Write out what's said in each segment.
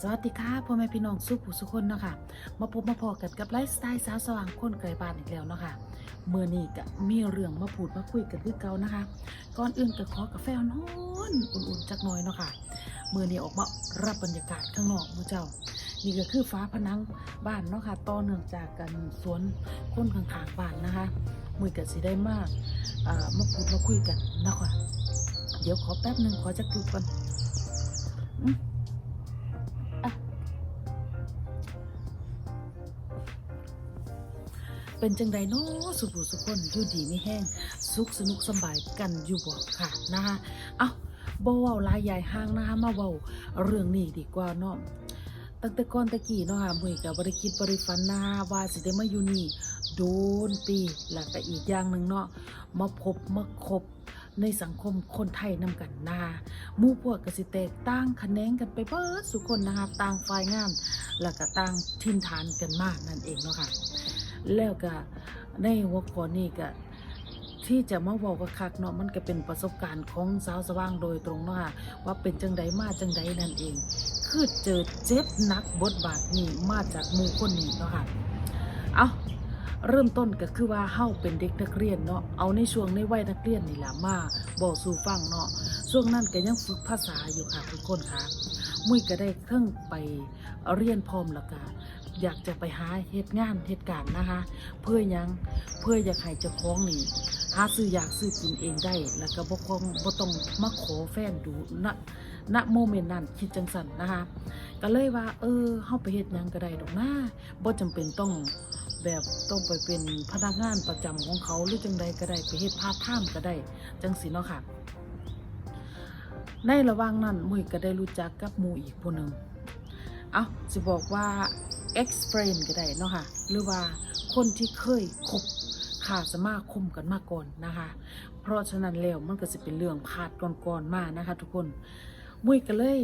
สวัสดีค่ะพ่อแม่พี่น้องสุขุสุคนเนาะค่ะ มาพบมาพอกันกับไลฟ์สไตล์สาวสว่างคนไกลบ้านอีกแล้วเนาะค่ะเมื่อนี้ก็มีเรื่องมาพูดมาคุยกันคือเก่านะคะ ก่อนอื่นก็ขอกาแฟร้อนอุ่นๆจักหน่อยเนาะค่ะเมื่อนี้ออกมารับบรรยากาศข้างนอกมือเจ้า นี่ก็คือฟ้าผนังบ้านเนาะค่ะต่อเนื่องจากกันสวนคนข้างๆบ้านนะคะมือก็สิได้มากอ่ามาพูดมาคุยกันนะค่ะเดี๋ยวขอแป๊บหนึ่งขอจักจุดก่อน เป็นจังใดเนาะสุภูสุคนอยู่ดีไม่แห้งสุขสนุกสบายกันอยู่บ่ค่ะนะคะเอาบ่เว้าลายใหญ่ห้างนะคะมาเว้าเรื่องนี้ดีกว่าเนาะตั้งแต่ก่อนตะกี้เนาะค่ะมือก็บ่ได้คิดบ่ได้ฝันนะว่าสิได้มาอยู่นี่โดนปีแล้วก็อีกอย่างหนึ่งเนาะมาพบมาคบในสังคมคนไทยนำกันนะคะหมู่พวกกสิแตกต่างคะแนนกันไปเบิดสุคนนะคะต่างฝ่ายงาน แล้วก็ต่างทินฐานกันมากนั่นเองเนาะค่ะ แล้วก็ในหัวข้อนี้ก็ที่จะมาเว้ากับคักเนาะมันก็เป็นประสบการณ์ของสาวสว่างโดยตรงเนาะค่ะว่าเป็นจังใดมาจังใดนั่นเอง คือเจอเจ็บนักบทบาทนี้มาจากมู่คนนี้เนาะค่ะเอาเริ่มต้นก็คือว่าเฮาเป็นเด็กนักเรียนเนาะเอาในช่วงในวัยนักเรียนนี่แหละมาบอกสู่ฟังเนาะช่วงนั้นก็ยังฝึกภาษาอยู่ค่ะทุกคนค่ะมุ้ยก็ได้เครื่องไปเรียนพร้อมแล้วก็ อยากจะไปหาเหตุงานเหตุการณ์นะคะ เพื่อยังเพื่ออยากให้เจ้าของนี่หาซื้ออยากซื้อกินเองได้ แล้วก็บ่คงบ่ต้องมาขอแฟนดูณณโมเมนต์นั้นคิดจังสันนะคะ ก็เลยว่า เออเฮาไปเฮ็ดหยังก็ได้ดอกนะบ่จำเป็นต้องแบบต้องไปเป็นพนักงานประจำของเขาหรือจังใดก็ได้ไปเฮ็ดพาร์ทไทม์ก็ได้จังสิเนาะค่ะ ในระหว่างนั้นมุ้ยก็ได้รู้จักกับมูอีกผู้หนึ่งเอาจะบอกว่า ex friend ก็ได้เนาะค่ะ หรือว่าคนที่เคยคบขาสมาคมกันมาก่อนนะคะ เพราะฉะนั้นแล้วมันก็จะเป็นเรื่องพาดก่อนๆมานะคะ ทุกคนมุ้ยก็เลย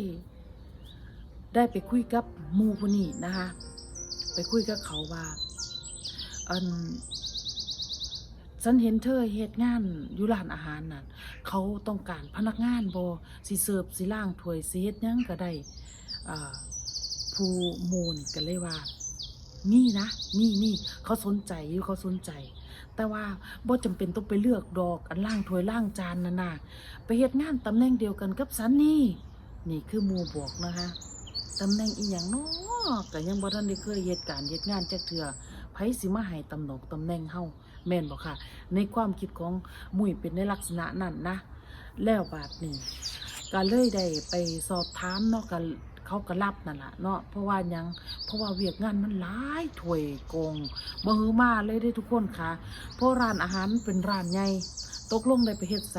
ได้ไปคุยกับมูผู้นี้นะคะ ไปคุยกับเขาว่าอันฉันเห็นเธอเฮ็ดงานอยู่ร้านอาหารน่ะเขาต้องการพนักงานบอสิเสิร์ฟสิล่างถ้วยสิเฮ็ดยังก็ได้อ่า ผู้มูลกันเลยว่า นี่นะนี่นี่เขาสนใจอยู่เขาสนใจ แต่ว่าบ่จำเป็นต้องไปเลือกดอกอันล่างถวยล่างจานนั่นน่ะไปเฮ็ดงานตำแหน่งเดียวกันกับสันนี่ นี่คือมูบอกนะคะตำแหน่งอีหยังเนาะก็ยังบ่ทันได้เคยเฮ็ดการณ์เฮ็ดงานจักเทื่อไผสิมาให้ตำหน่งตำแหน่งเฮาแม่นบ่ค่ะ ในความคิดของมุ้ยเป็นในลักษณะนั้นนะ แล้วบาดนี้ก็เลยได้ไปสอบถามเนาะก็ เขาก็รับนั่นแหละเนาะเพราะว่ายังเพราะว่าเวียกงานมันหลายถวยกงบ่ฮือมาเลยเด้ทุกคนค่ะ เพราะร้านอาหารเป็นร้านใหญ่ตกลงได้ไปเฮ็ดไส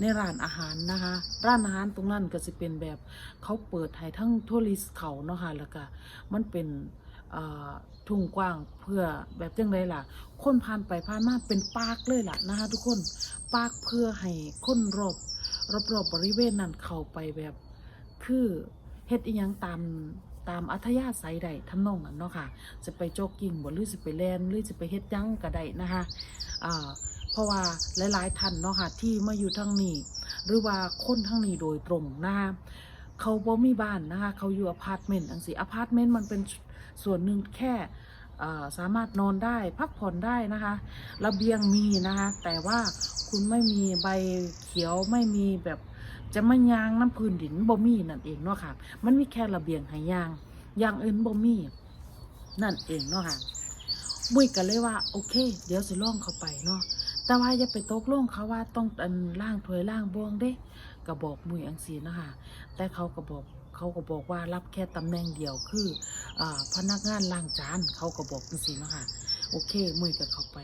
ในร้านอาหารนะคะ ร้านอาหารตรงนั้นก็สิเป็นแบบเขาเปิดให้ทั้งทัวริสเขาเนาะค่ะแล้วก็มันเป็นทุ่งกว้างเพื่อแบบจังไดล่ะ คนผ่านไปผ่านมาเป็นปาร์คเลยล่ะนะคะทุกคนปาร์คเพื่อให้คนรอบรอบๆบบริเวณนั้นเข้าไปแบบคือ เฮ็ดอีหยังตามตามอัธยาศัยใดทำนองนั้นเนาะค่ะ จะไปโจกกิ้งบ่หรือจะไปแลนหรือจะไปเฮ็ดหยังก็ได้นะคะอ่าเพราะว่าหลายๆท่านเนาะค่ะที่มาอยู่ทางนี้ หรือว่าคนทางนี้โดยตรงนะคะเขาบ่มีบ้านนะคะเขาอยู่อพาร์ตเมนต์จังซี่อพาร์ตเมนต์มันเป็นส่วนหนึ่งแค่สามารถนอนได้พักผ่อนได้นะคะระเบียงมีนะคะ แต่ว่าคุณไม่มีใบเขียวไม่มีแบบ จะมายางน้ำพื้นดินบ่มีนั่นเองเนาะค่ะ มันมีแค่ระเบียงห้ยางยางอื่นบ่มีนั่นเองเนาะค่ะมุ้ยก็เลยว่า โอเค เดี๋ยวสิล่องเข้าไปเนาะแต่ว่าอย่าไปตกลงเขาว่าต้องอันล่างถวยล่างบวงเด้ก็บอกมุ้ยอังสีเนาะค่ะแต่เขาก็บอกเขาก็บอกว่ารับแค่ตำแหน่งเดียวคืออ่าพนักงานล้างจานเขาก็บอกจังซี่เนาะค่ะโอเค มุ้ยก็เข้าไป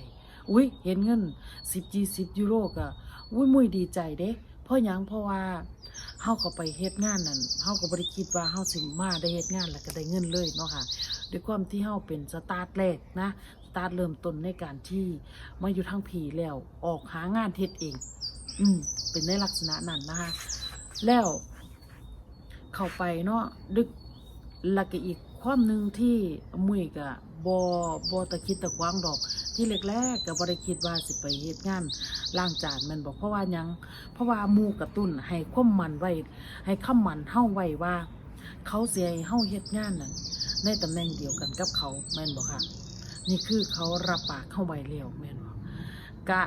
อุ้ยเห็นเงินสิบยี่สิบยูโรก็อุ้ยมุ้ยดีใจเด้ เพราะหยังเพราะว่าเฮาก็ไปเฮ็ดงานนั่นเฮาก็บ่ได้คิดว่าเฮาสิมาได้เฮ็ดงานแล้วก็ได้เงินเลยเนาะค่ะด้วยความที่เฮาเป็นสตาร์ทแรกนะสตาร์ทเริ่มต้นในการที่มาอยู่ทางผีแล้วออกหางานเฮ็ดเอง อืมเป็นในลักษณะนั้นนะคะแล้วเข้าไปเนาะดึกแล้วก็อีกความหนึ่งที่มุ้ยกับบอบอตะคิดตะกวางดอก ที่แรกๆก็บ่ได้คิดว่าสิไปเฮ็ดงานล้างจานแมันบอกเพราะว่ายัง เพราะว่ามูกระตุ้นให้ความมันไว้ ให้คำมันเฮาไว้ว่า เขาเสียให้เฮาเฮ็ดงานนั่นในตำแหน่งเดียวกันกับเขาแม่นบ่ค่ะ นี่คือเขารับปากเข้าไว้แล้วแม่นบ่กกะ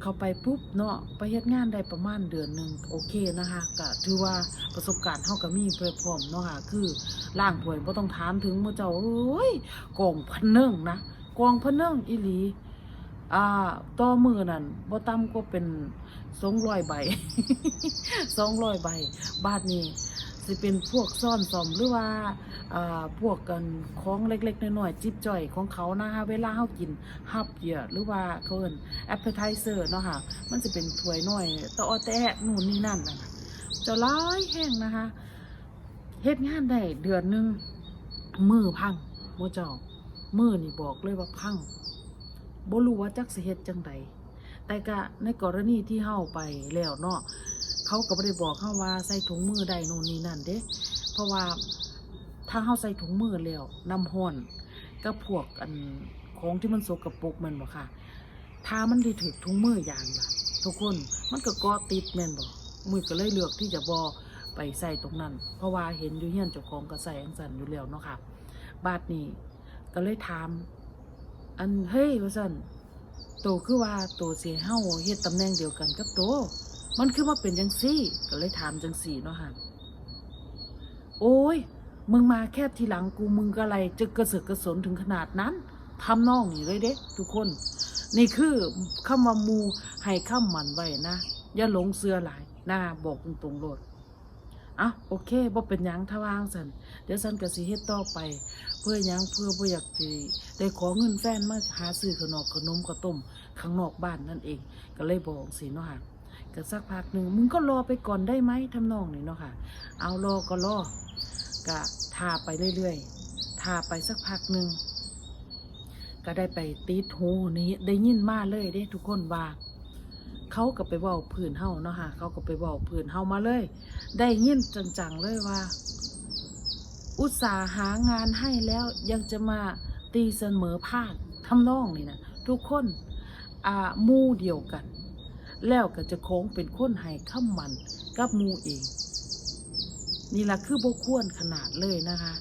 เขาไปปุ๊บเนาะไปเฮ็ดงานได้ประมาณเดือนหนึ่งโอเคนะคะก็ถือว่าประสบการณ์เฮาก็มีเพื่อพร้อมเนาะค่ะคือล่างถ้วยบ่ต้องถามถึงมื้อเจ้าเอ้ยกองพันเนื่งนะ กองพันเนื่งอีหลี อ่าต่อมือนั่นบ่ต่ำก็เป็น200ใบ200ใบ บาทนี้สิเป็นพวกซ่อนซอมหรือว่าอ่าพวกกันของเล็กๆน้อยๆจิบจ่อยของเขานะคะเวลาเฮากินฮับเหยื่อหรือว่าเขาเอิ้นแอปเปอร์ไทเซอร์เนาะค่ะ มันจะเป็นถ้วยน้อยตะออแตะนู่นนี่นั่นนะคะจะร้ายแห้งนะคะเฮ็ดงานได้เดือนหนึงมือพังโมเจ้า เมื่อนี่บอกเลยว่าพังบ่รู้ว่าจักสิเฮ็ดจังใดแต่ก็ในกรณีที่เฮาไปแล้วเนาะเขาก็บ่ได้บอกเฮาว่าใส่ถุงมือได้นู่นนี่นั่นเด้ เพราะว่าถ้าเฮาใส่ถุงมือแล้วน้ำห้อนกับพวกอันของที่มันสกปรกแมันบ่ค่ะ ถ้ามันได้ถือถุงมืออย่างล่ะทุกคนมันก็เกาะติดแม่นบ่มือก็เลยเลือกที่จะบ่ไปใส่ตรงนั้น เพราะว่าเห็นอยู่เฮียนเจ้าของก็ใส่อังสันอยู่แล้วเนาะค่ะ บาดนี้ ก็เลยถาม อันเฮ้ยว่าซั่นโตคือว่าโตเสิให้เฮาเฮ็ดตำแหน่งเดียวกันกับโต มันคือว่าเป็นจังซี่ ก็เลยถามจังซี่เนาะค่ะโอ้ย มึงมาแค่ทีหลังกูมึงก็อะไรจะกระเสือกกระสนถึงขนาดนั้นทำนองนี่เลยเด้ทุกคน นี่คือคำว่ามูให้ข้ามมันไว้นะ อย่าหลงเสือหลายนะบอกตรงๆโลด อะโอเคบ่เป็นยังถ้าวางสันเดี๋ยวสันก็สิเฮ็ดต่อไป เพื่อยังเพื่อบ่อยากสิได้ขอเงินแฟนมาหาซื้อขนมขนมข้าวต้มข้างนอกบ้านนั่นเอง ก็เลยบอกสิเนาะค่ะก็สักพักหนึ่งมึงก็รอไปก่อนได้ไหมทำนองนี้เนาะค่ะ เอารอก็รอก็ทาไปเรื่อยๆทาไปสักพักหนึ่งก็ได้ไปติดหูนี้ได้ยินมาเลยเด้ทุกคนว่า เขาก็ไปเว้าพื้นเฮาเนาะค่ะเขาก็ไปเว้าพื้นเฮามาเลย ได้ยินจังๆเลยว่า อุตสาหางานให้แล้วยังจะมาตีเสมอภาคทำนองนี่นะทุกคนอ่ามู่เดียวกัน แล้วก็จะโค้งเป็นคนให้ข้ามันกับมูเอง นี่แหละคือบควรขนาดเลยนะคะ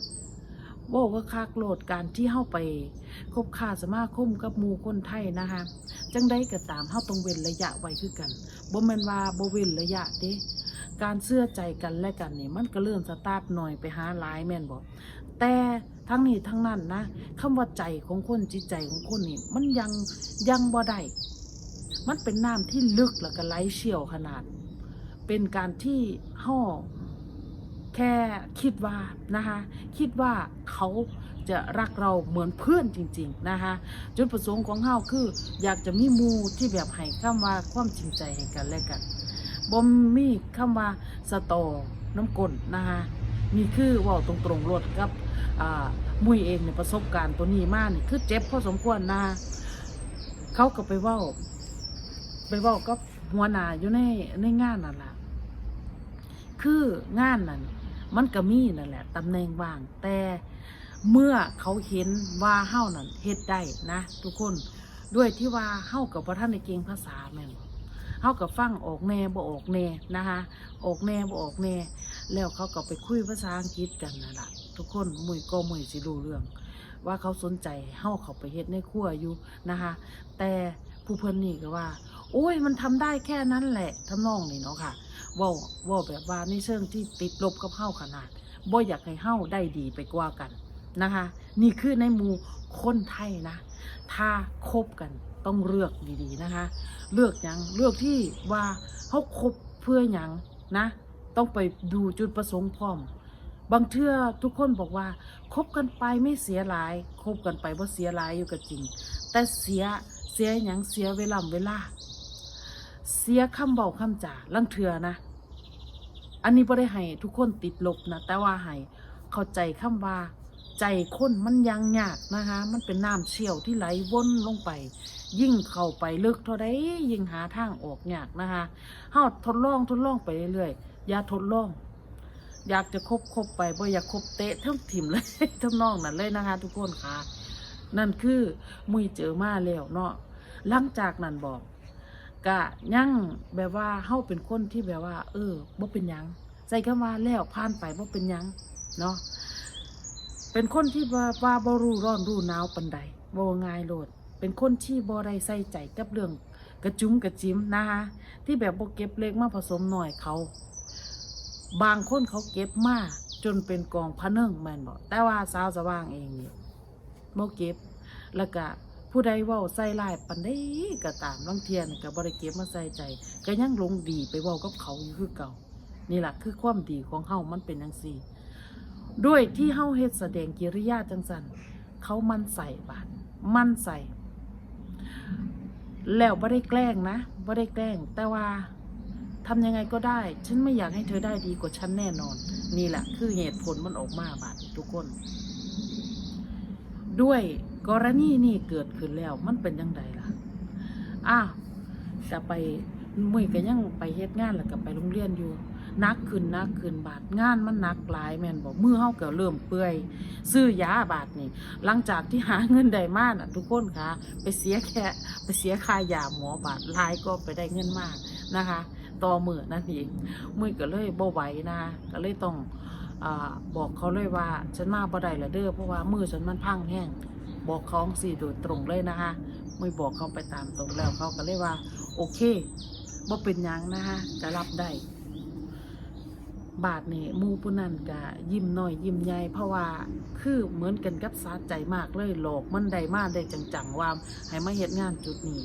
บอกว่าคักโหลดการที่เข้าไปคบค้าสมาคมกับหมู่คนไทยนะคะจังได้ก็ตามเข้าตรงเว้นระยะไว้คือกันบ่แมนว่าบ่เว้นระยะเด้การเชื่อใจกันและกันนี่มันก็เริ่มสตาร์ทหน่อยไปหาหลายแม่นบ่แต่ทั้งนี้ทั้งนั้นนะคำว่าใจของคนจิตใจของคนนี่มันยังยังบ่ได้มันเป็นน้ำที่ลึกแล้วก็ไหลเชี่ยวขนาด เป็นการที่ห่อ แค่คิดว่านะคะ คิดว่าเขาจะรักเราเหมือนเพื่อนจริง ๆ นะคะ จุดประสงค์ของเฮาคือ อยากจะมีมูที่แบบให้คำว่าความจริงใจให้กันและกันบ่มีคำว่าสตอน้ำกลนนะคะนี่คือว่าตรงๆรถกับอ่ามุยเองในยประสบการณ์ตัวนี้มากนี่คือเจ็บพอสมควรนะเขาก็ไปว่าไปว่ากับหัวหน้าอยู่ในในงานนั่นแหละคืองานนั้น มันก็มีนั่นแหละตำแหน่งว่าง แต่เมื่อเขาเห็นว่าเฮ้านั่นเฮ็ดได้นะ ทุกคนด้วยที่ว่าเฮ้ากับพระท่านในเก่งภาษาแม่นบ่เฮ้ากับฟังออกแน่บ่ออกแน่นะคะออกแน่บ่ออกแน่ แล้วเขาก็ไปคุยภาษาอังกฤษกันนั่นแหละทุกคนมุยก็มุยสิรู้เรื่อง ว่าเขาสนใจเฮ้าเขาไปเฮ็ดในครัวอยู่นะคะ แต่ผู้เพิ่นนี่ก็ว่า โอ้ยมันทำได้แค่นั้นแหละทำนองนี่เนาะค่ะ ว่าว่าแบบว่าในเชิงที่ติดลบกับเฮ้าขนาดบ่อยากให้เฮ้าได้ดีไปกว่ากันนะคะ นี่คือในหมู่คนไทยนะ ถ้าคบกันต้องเลือกดีๆนะคะ เลือกหยังเลือกที่ว่าเขาคบเพื่อหยังนะ ต้องไปดูจุดประสงค์พร้อม บางเทื่อทุกคนบอกว่าคบกันไปไม่เสียหลายคบกันไปว่าเสียหลายอยู่ก็จริง แต่เสียเสียหยังเสียเวลาเวลา เสียคำเบาคำจ่าลังเทือนะ อันนี้บ่ได้ให้ทุกคนติดลบนะแต่ว่าให้เข้าใจคำว่าใจคนมันยังยากนะคะ มันเป็นน้ำเชี่ยวที่ไหลวนลงไป ยิ่งเข้าไปลึกเท่าใดยิ่งหาทางออกยากนะคะเฮาทดลองทดลองไปเรื่อยๆอย่าทดลอง อยากจะคบคบไปบ่อยากคบเตะทั้งถิ่มเลยทั้งน้องนั่นเลยนะคะ ทุกคนค่ะ นั่นคือมุยเจอมาแล้วเนาะหลังจากนั้นบอก กะยังแบบว่าเฮาเป็นคนที่แบบว่า เออบ่เป็นหยังใส่คำว่าแล้วผ่านไปบ่เป็นหยังเนาะเป็นคนที่ว่าว่าบ่รู้ร้อนรู้หนาวปานใดบ่ง่ายโลด เป็นคนที่บ่ได้ใส่ใจกับเรื่องกระจุ้มกระจิ้มนะคะที่แบบบ่เก็บเล็กมาผสมหน่อยเขา บางคนเขาเก็บมาจนเป็นกองพะเนิ่งแม่นบ่แต่ว่าสาวสว่างเองนี่บ่เก็บแล้วก็ ผู้ใดเว้าใส่ลายปันได้ก็ตามลางเทียนก็บ่ได้เก็บมาใส่ใจ ก็ยังลงดีไปเว้ากับเขาอยู่คือเก่า นี่แหละคือความดีของเฮามันเป็นจังซี่ด้วยที่เฮาเฮ็ดแสดงกิริยาจังสันเขามันใส่บาดมันใส่แล้วบ่ได้แกล้งนะบ่ได้แกล้ง แต่ว่าทำยังไงก็ได้ ฉันไม่อยากให้เธอได้ดีกว่าฉันแน่นอน นี่แหละ คือเหตุผลมันออกมาบาดทุกคน ด้วยกรณีนี่เกิดขึ้นแล้วมันเป็นยังไงล่ะ อ้าวจะไปมื่อก็ยังไปเฮ็ดงานแล้วก็ไปโรงเรียนอยู่นักขึ้นนักขึ้นบาทงานมันหนักหลายแม่นบอกมือเฮาก็เริ่มเปื่อย ซื้อยาบาทนี่ หลังจากที่หาเงินได้มาน่ะ ทุกคนคะไปเสียแค่ไปเสียค่ายาหมอบาทหลายก็ไปได้เงินมากนะคะ ต่อมือนั่นเองมือก็เลยบ่ไหวนะก็เลยต้อง บอกเขาเลยว่าฉันมาบ่ได้ละเด้อเพราะว่ามือฉันมันพังแห้งบอกเขาสิโดยตรงเลยนะคะไม่บอกเขาไปตามตรงแล้วเขาก็เลยว่า โอเคบ่เป็นยังนะคะจะรับได้บาทนี่มูผู้นั้นก็ยิ้มน้อยยิ้มใหญ่เพราะว่าคือเหมือนกันกับสาใจมากเลยหลอกมันได้มากได้จังๆว่าให้มาเฮ็ดงานจุดนี้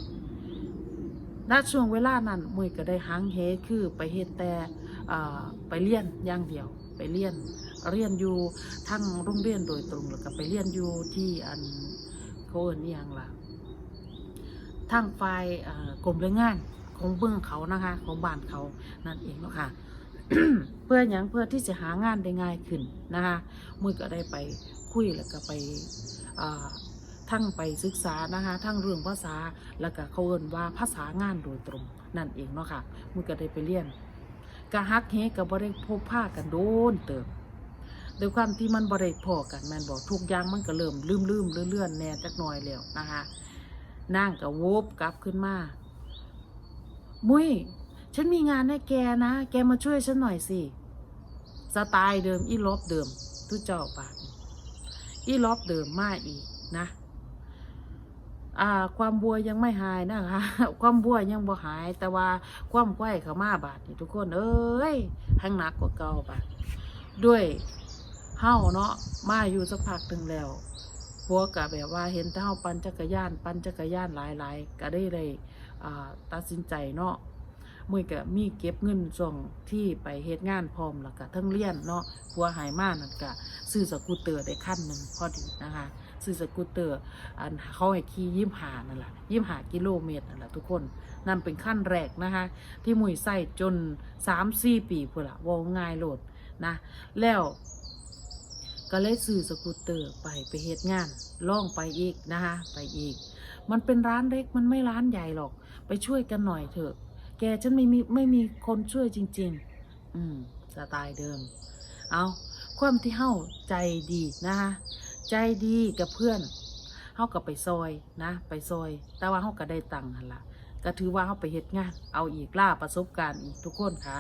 ณช่วงเวลานั้นมวยก็ได้หังเฮคือไปเฮ็ดแต่ไปเรียนอย่างเดียว เรียนเรียนอยู่ทั้งโรงเรียนโดยตรงแล้วก็ไปเรียนอยู่ที่อันเขาเอิ้นอหยังล่ะทางฝ่ายกรมแรงงานของเบื้องเขานะคะ ของบ้านเขานั่นเองเนาะค่ะเพื่ออย่างเพื่อที่จะหางานได้ง่ายขึ้นนะคะมวยก็ได้ไปคุยแล้วก็ไปทั้งไปศึกษานะคะทั้งเรื่องภาษาแล้วก็เขาเอินว่าภาษางานโดยตรงนั่นเองเนาะค่ะมือก็ได้ไปเรียน กะฮักเฮกับบริพบผ้ากันโดนเติบด้วยความที่มันบริพอกันแมันบอกทุกอย่างมันก็เริ่มลืมลืมเลื่อนๆแน่จักหน่อยแล้วนะคะนั่งกับโวบกลับขึ้นมา มุ้ยฉันมีงานให้แกนะ แกมาช่วยฉันหน่อยสิสไตล์เดิมอีลบเดิมทุเจ้าปากอีลบเดิมมาอีกนะ อ่าความบัวยังไม่หายนะคะ ความบัวยังบ่หาย แต่ว่าความไข้เขามาบาดนี่ทุกคนเอ้ยหังหนักกว่าเก่าบาดด้วยเฮาเนาะมาอยู่สักพักหนึ่งแล้วพัวกับแบบว่าเห็นแต่าปั่นจักรยาน ปั่นจักรยานหลายๆ ก็ได้เลยอ่าตัดสินใจเนาะมือก็มีเก็บเงินส่งที่ไปเฮ็ดงานพร้อมแล้วก็ทั้งเรียนเนาะพัวหายมากนั่นก็ซื้อสกูตเตอร์ได้ขั้นหนึ่งพอดีนะคะ ซื้อสกูตเตอร์ อันเขาให้ขี่ยิ้มหานั่นแหละยิ้มหากิโลเมตรนั่นแหละทุกคนนั่นเป็นขั้นแรกนะคะ ที่มุยใส่จนสามสี่ปีพุ่นละวงง่ายโหลดนะ แล้วก็เลยซื้อสกูตเตอร์ไปไปเฮ็ดงานล่องไปอีกนะคะไปอีก มันเป็นร้านเล็กมันไม่ร้านใหญ่หรอก ไปช่วยกันหน่อยเถอะ แกฉันไม่มีไม่มีคนช่วยจริง ๆ อืมสไตล์เดิม เอาความที่เฮาใจดีนะคะ ใจดีกับเพื่อนเฮาก็ไปซอยนะ ไปซอย แต่ว่าเฮาก็ได้ตังค์หั่นละก็ถือว่าเฮาไปเฮ็ดงาน เอาอีกล่าประสบการณ์อีกทุกคนค่ะ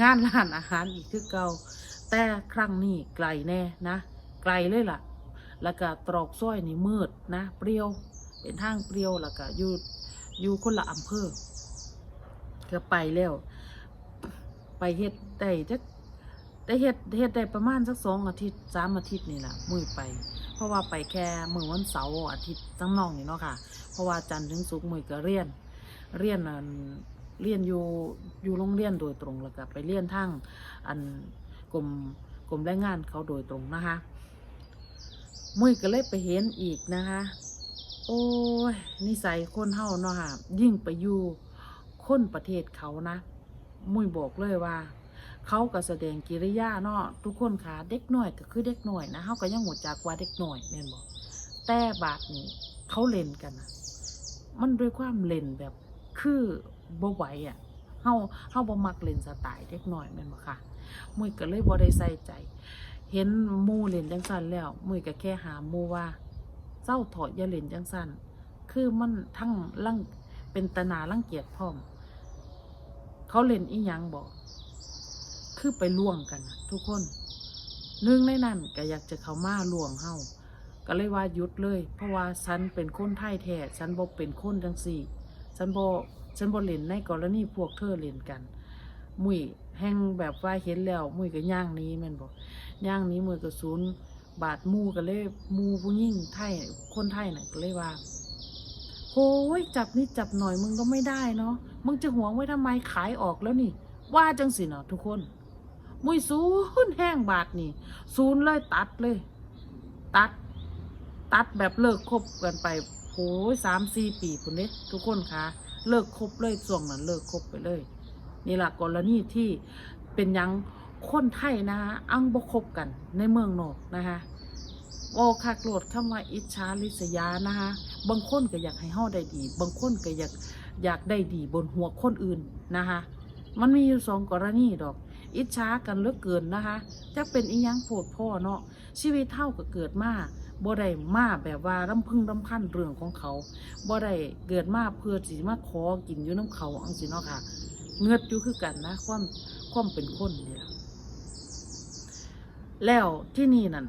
งานร้านอาหารอีกคือเก่าแต่ครั้งนี้ไกลแน่นะ ไกลเลยล่ะ แล้วก็ตรอกซอยนี่มืดนะ เปรี้ยว เป็นทางเปรี้ยวแล้วก็อยู่อยู่คนละอำเภอก็ไปแล้ว ไปเฮ็ดได้จัก ได้เฮ็ดเฮ็ดได้ประมาณสักสองอาทิตย์สามอาทิตย์นี่แหละมือไป เพราะว่าไปแค่มือวันเสาร์อาทิตย์ตั้งน้องนี่เนาะค่ะ เพราะว่าจันทร์ถึงศุกร์มือก็เรียน เรียนอันเรียนอยู่อยู่โรงเรียนโดยตรงแล้วก็ไปเรียนทั้งอันกรมกรมแรงงานเขาโดยตรงนะคะมือก็เลยไปเห็นอีกนะคะ โอ้ยนิสัยคนเฮาเนาะค่ะยิ่งไปอยู่คนประเทศเขานะ มุยบอกเลยว่า เขาก็แสดงกิริยาเนาะทุกคนค่ะเด็กหน่อยก็คือเด็กหน่อยนะเขาก็ยังหัวจักว่าเด็กหน่อยแม่นบอกแต่บาทนี้เขาเล่นกันนะมันด้วยความเล่นแบบคือบ่ไหวอะเฮาเฮาบ่มักเล่นสไตล์เด็กหน่อยแม่นบ่ค่ะมุยก็เลยบ่ได้ใส่ใจ เห็นมู่เล่นจังซั่นแล้วมุยก็แค่หามู่ว่าเจ้าถอดอย่าเล่นจังซั่นคือมันทั้งลังเป็นตนาลังเกียจพร้อม เขาเล่นอีหยังบอก คือไปล่วงกันนะทุกคนหนึ่งในนั้นก็อยากจะเข้ามาล่วงเฮาก็เลยว่ายุดเลย เพราะว่าฉันเป็นคนไทยแท้ฉันบ่เป็นคนจังสี่ฉันบ่ฉันบ่เล่นในกรณีพวกเธอเล่นกัน มุยแห่งแบบว่าเห็นแล้ว มุยก็ย่างนี้แม่นบ่ย่างนี้มือกระสุนบาดมูก็เลยมูผู้หญิงไทยคนไทยน่ะก็เลยว่าโอ้ยจับนิดจับหน่อยมึงก็ไม่ได้เนาะมึงจะหวงไว้ทำไมขายออกแล้วนี่ ว่าจังสิเนาะทุกคน มุ้ยศูนย์แห้งบาทนี่ศูนย์เลยตัดเลย ตัด ตัดแบบเลิกคบกันไปโอ้ยสามสี่ปีพุ่นเด้ทุกคนคะเลิกคบเลยส่วงนั้นเลิกคบไปเลย นี่แหละกรณีที่เป็นยังคนไทยนะคะอังบคบกันในเมืองนอกนะคะโอคักโกรธคำว่าอิจฉาริษยานะคะบางคนก็อยากให้เฮาได้ดี บางคนก็อยากอยากได้ดีบนหัวคนอื่นนะคะมันมีอยู่สองกรณีดอก อิจฉากันเหลือเกินนะคะจะเป็นอีหยังโผดพ่อเนาะชีวิตเท่าก็เกิดมาบ่ได้มาแบบว่าลำพึงลำพันเรื่องของเขาบ่ได้เกิดมาเพื่อสิมาขอกินอยู่น้ำเขาอังสิเนาะค่ะ เงือดอยู่คือกันนะ ความความเป็นคนนี่ล่ะแล้วที่นี่นั่น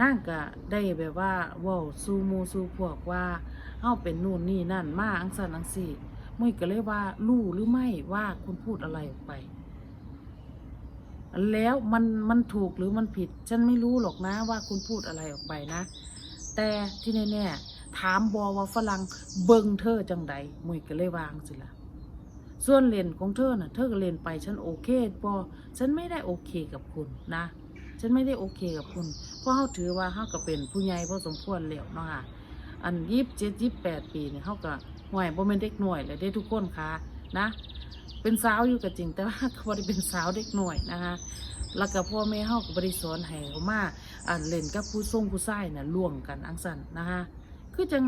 นางก็ได้แบบว่าว้าสู่หมูสู่พวกว่าเฮาเป็นนู่นนี่นั่นมาอังสันอังสี่มุ้ยก็เลยว่ารู้หรือไม่ว่าคุณพูดอะไรออกไป แล้วมันมันถูกหรือมันผิด ฉันไม่รู้หรอกนะว่าคุณพูดอะไรออกไปนะ แต่ที่แน่ๆถามบอว่าฝรั่งเบิงเธอจังใดมุยก็เลยวางสิละส่วนเลนของเธอน่ะ เธอก็เลนไปฉันโอเคบอฉันไม่ได้โอเคกับคุณนะ ฉันไม่ได้โอเคกับคุณ เพราะเขาถือว่าเขาก็เป็นผู้ใหญ่พอสมควรแล้วเนาะค่ะอันยี่สิบเจ็ดยี่สิบแปดปีเนี่ยเขาก็ห่วยบ่เป็นเด็กหน่วยเลยได้ทุกคนค่ะนะ เป็นสาวอยู่ก็จริง แต่ว่าเขาบ่ได้เป็นสาวเด็กหน่วยนะคะแล้วก็พ่อแม่เขาก็บริสอนให้เขามาอ่านเล่นกับผู้ทรงผู้ชายน่ะล่วงกันอังสันนะคะคือจัง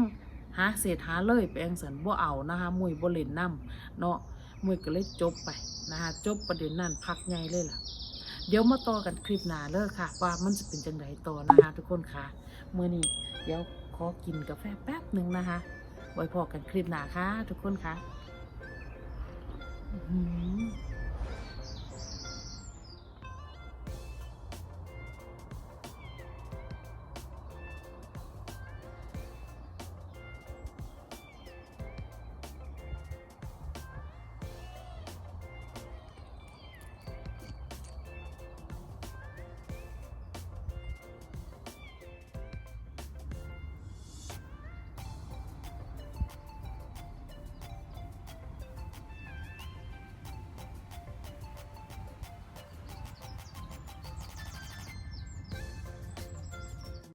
หาเศษหาเลยไปอังสันบ่เอานะคะมวยบ่เล่นน้ำเนาะมวยก็เลยจบไปนะคะจบประเด็นนั้นพักใหญ่เลยล่ะเดี๋ยวมาต่อกันคลิปหน้าเลยค่ะ ว่ามันจะเป็นจังไดต่อนะคะทุกคนค่ะเมื่อนี้เดี๋ยวขอกินกาแฟแป๊บหนึ่งนะคะไว้พอกันคลิปหน้าค่ะทุกคนค่ะ อื้อหือ